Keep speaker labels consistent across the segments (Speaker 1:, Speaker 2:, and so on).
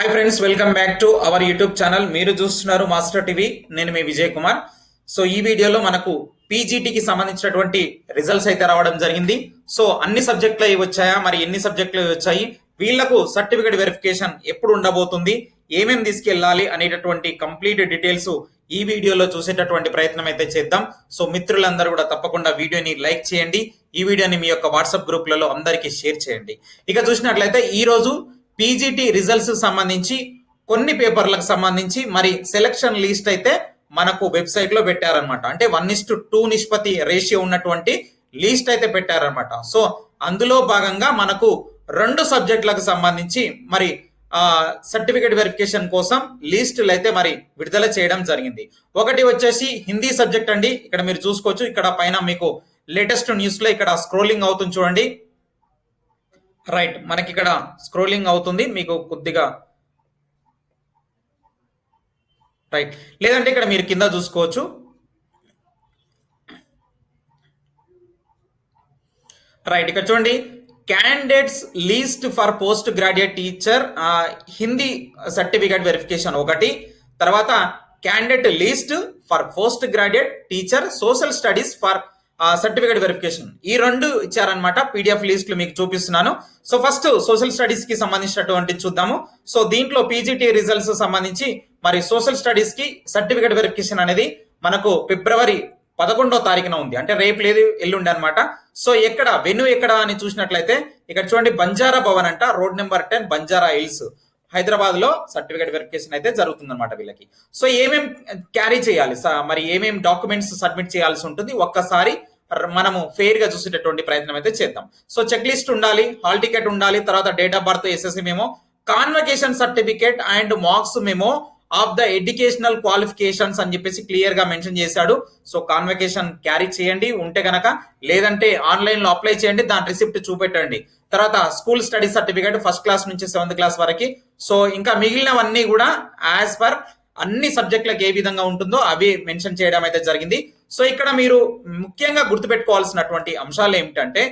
Speaker 1: Hi friends welcome back to our YouTube channel మీరు చూస్తున్నారు master TV నేను మీ Vijay Kumar. So ఈ వీడియోలో మనకు పీజీటీకి సంబంధించినటువంటి రిజల్ట్స్ అయితే రావడం జరిగింది. సో అన్ని సబ్జెక్టులు అవి వచ్చాయా? మరి ఎన్ని సబ్జెక్టులు వచ్చాయి? వీళ్ళకు సర్టిఫికేట్ వెరిఫికేషన్ ఎప్పుడు ఉండబోతుంది? ఏమేమి తీసుకెళ్ళాలి? అనేటటువంటి కంప్లీట్ డీటెయిల్స్ ఈ వీడియోలో చూసేటటువంటి ప్రయత్నం అయితే చేద్దాం. సో మిత్రులందరూ కూడా తప్పకుండా వీడియోని లైక్ చేయండి. ఈ వీడియోని మీ యొక్క వాట్సాప్ గ్రూప్లలో అందరికీ షేర్ చేయండి. ఇక చూసినట్లయితే ఈ రోజు పీజీటీ రిజల్ట్స్ సంబంధించి కొన్ని పేపర్లకు సంబంధించి మరి సెలక్షన్ లిస్ట్ అయితే మనకు వెబ్సైట్లో పెట్టారనమాట అంటే వన్ ఇస్ టు టూ నిష్పత్తి రేషియో ఉన్నటువంటి లిస్ట్ అయితే పెట్టారనమాట సో అందులో భాగంగా మనకు రెండు సబ్జెక్టులకు సంబంధించి మరి సర్టిఫికేట్ వెరిఫికేషన్ కోసం లిస్టులు అయితే మరి విడుదల చేయడం జరిగింది. ఒకటి వచ్చేసి హిందీ సబ్జెక్ట్ అండి. ఇక్కడ మీరు చూసుకోవచ్చు. ఇక్కడ పైన మీకు లేటెస్ట్ న్యూస్లో ఇక్కడ స్క్రోలింగ్ అవుతుంది చూడండి. రైట్ మనకి ఇక్కడ స్క్రోలింగ్ అవుతుంది. మీకు కొద్దిగా రైట్ లేదంటే ఇక్కడ మీరు కింద చూసుకోవచ్చు. రైట్ ఇక్కడ చూడండి. Candidates list for post graduate teacher Hindi certificate verification ఒకటి. తర్వాత candidate list for post graduate teacher social studies for certificate verification ఈ రెండు ఇచ్చారనమాట పీడిఎఫ్ లిస్ట్లు మీకు చూపిస్తున్నాను. సో ఫస్ట్ సోషల్ స్టడీస్కి సంబంధించినటువంటి చూద్దాము. సో దీంట్లో పీజీటీ రిజల్ట్స్ సంబంధించి మరి సోషల్ స్టడీస్కి సర్టిఫికేట్ వెరిఫికేషన్ అనేది మనకు ఫిబ్రవరి పదకొండో తారీఖున ఉంది. అంటే రేపు లేదు ఎల్లుండి అనమాట సో ఎక్కడ వెను ఎక్కడ అని చూసినట్లయితే ఇక్కడ చూడండి బంజారా భవన్ అంట road number ten Banjara hills. హైదరాబాద్లో సర్టిఫికేట్ వెరిఫికేషన్ అయితే జరుగుతుంది అనమాట వీళ్ళకి. సో ఏమేం క్యారీ చేయాలి? మరి ఏమేం డాక్యుమెంట్స్ సబ్మిట్ చేయాల్సి ఉంటుంది? ఒక్కసారి మనము ఫెయిర్గా చూసేటటువంటి ప్రయత్నం అయితే చేద్దాం. సో చెక్ లిస్ట్ ఉండాలి హాల్ టికెట్ ఉండాలి తర్వాత date of birth SSC memo convocation certificate and marks memo of the educational qualifications అని చెప్పేసి క్లియర్గా మెన్షన్ చేశాడు. సో కాన్వకేషన్ క్యారీ చేయండి ఉంటే గనక లేదంటే ఆన్లైన్లో అప్లై చేయండి దాని రిసిప్ట్ చూపెట్టండి. తర్వాత school study certificate first class నుంచి సెవెంత్ క్లాస్ వరకు. సో ఇంకా మిగిలినవన్నీ కూడా యాజ్ పర్ అన్ని సబ్జెక్టులకు ఏ విధంగా ఉంటుందో అవి మెన్షన్ చేయడం అయితే జరిగింది. సో ఇక్కడ మీరు ముఖ్యంగా గుర్తుపెట్టుకోవాల్సినటువంటి అంశాలు ఏమిటంటే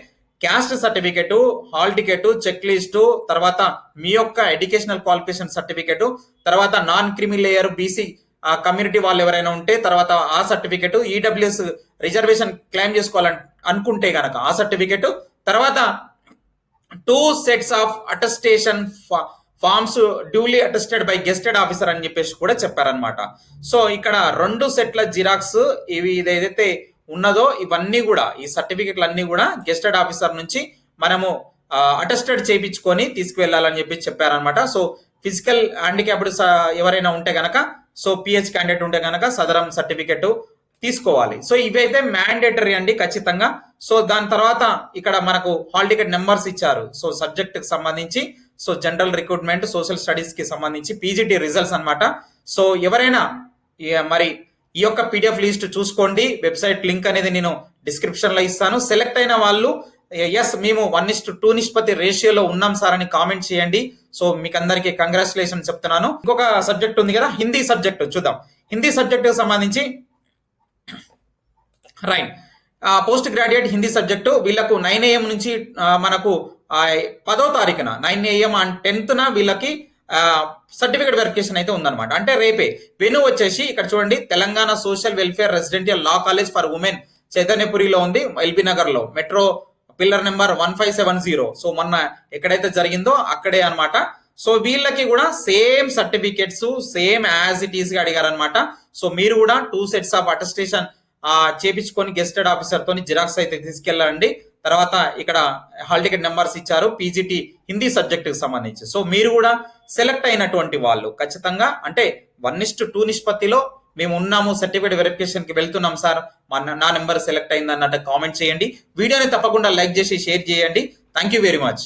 Speaker 1: caste certificate hall ticket check list తర్వాత మీ యొక్క ఎడ్యుకేషనల్ క్వాలిఫికేషన్ సర్టిఫికెట్ తర్వాత non creamy layer BC community వాళ్ళు ఎవరైనా ఉంటే తర్వాత ఆ సర్టిఫికెట్ ఈడబ్ల్యూఎస్ రిజర్వేషన్ క్లెయిమ్ చేసుకోవాలని అనుకుంటే కనుక ఆ సర్టిఫికెట్ తర్వాత two sets of attestation forms duly attested by gazetted officer అని చెప్పేసి కూడా చెప్పారనమాట సో ఇక్కడ రెండు సెట్ల జిరాక్స్ ఇవి ఏదైతే ఉన్నదో ఇవన్నీ కూడా ఈ సర్టిఫికెట్లు అన్ని కూడా గెస్టెడ్ ఆఫీసర్ నుంచి మనము అటెస్టెడ్ చేయించుకొని తీసుకువెళ్ళాలని చెప్పి చెప్పారనమాట సో ఫిజికల్ హ్యాండిక్యాప్డ్ ఎవరైనా ఉంటే గనక సో పిహెచ్ క్యాండిడేట్ ఉంటే గనక సదరం సర్టిఫికెట్ తీసుకోవాలి. సో ఇవైతే మ్యాండేటరీ అండి ఖచ్చితంగా. సో దాని తర్వాత ఇక్కడ మనకు హాల్ టికెట్ నెంబర్స్ ఇచ్చారు. సో సబ్జెక్ట్కి సంబంధించి సో జనరల్ రిక్రూట్మెంట్ సోషల్ స్టడీస్కి సంబంధించి పీజీటీ రిజల్ట్స్ అన్నమాట. సో ఎవరైనా మరి ఈ యొక్క పీడిఎఫ్ లిస్ట్ చూసుకోండి. వెబ్సైట్ లింక్ అనేది నేను డిస్క్రిప్షన్లో ఇస్తాను. సెలెక్ట్ అయిన వాళ్ళు ఎస్ మేము వన్ ఇస్ టూ నిష్పత్తి రేషియోలో ఉన్నాం సార్ అని కామెంట్ చేయండి. సో మీకు అందరికీ కంగ్రాచులేషన్ చెప్తున్నాను. ఇంకొక సబ్జెక్ట్ ఉంది కదా హిందీ సబ్జెక్ట్ చూద్దాం. హిందీ సబ్జెక్ట్ సంబంధించి right. Post graduate Hindi subject వీళ్ళకు నైన్ ఏఎం నుంచి మనకు పదో తారీఖున నైన్ ఏఎం అండ్ టెన్త్న వీళ్ళకి సర్టిఫికేట్ వెరిఫికేషన్ అయితే ఉందన్నమాట. అంటే రేపే. వెను వచ్చేసి ఇక్కడ చూడండి Telangana social welfare residential law college for women చైతన్యపురిలో ఉంది ఎల్బీ నగర్లో metro pillar number one five seven zero so మొన్న ఎక్కడైతే జరిగిందో అక్కడే అనమాట సో వీళ్ళకి కూడా same certificates same as it ఈస్గా అడిగారనమాట సో మీరు కూడా టూ సెట్స్ ఆఫ్ అటెస్టేషన్ చేపించుకొని గెస్టెడ్ ఆఫీసర్ తోని జిరాక్స్ అయితే తీసుకెళ్ళండి. తర్వాత ఇక్కడ హాల్ టికెట్ నెంబర్స్ ఇచ్చారు పీజీటీ హిందీ సబ్జెక్ట్కి సంబంధించి. సో మీరు కూడా సెలెక్ట్ అయినటువంటి వాళ్ళు ఖచ్చితంగా అంటే వన్ ఇస్ట్ టూ నిష్పత్తిలో మేము ఉన్నాము సర్టిఫికేట్ వెరిఫికేషన్కి వెళ్తున్నాం సార్ మా నా నెంబర్ సెలెక్ట్ అయింది అన్నట్టు కామెంట్ చేయండి. వీడియోని తప్పకుండా లైక్ చేసి షేర్ చేయండి. Thank you very much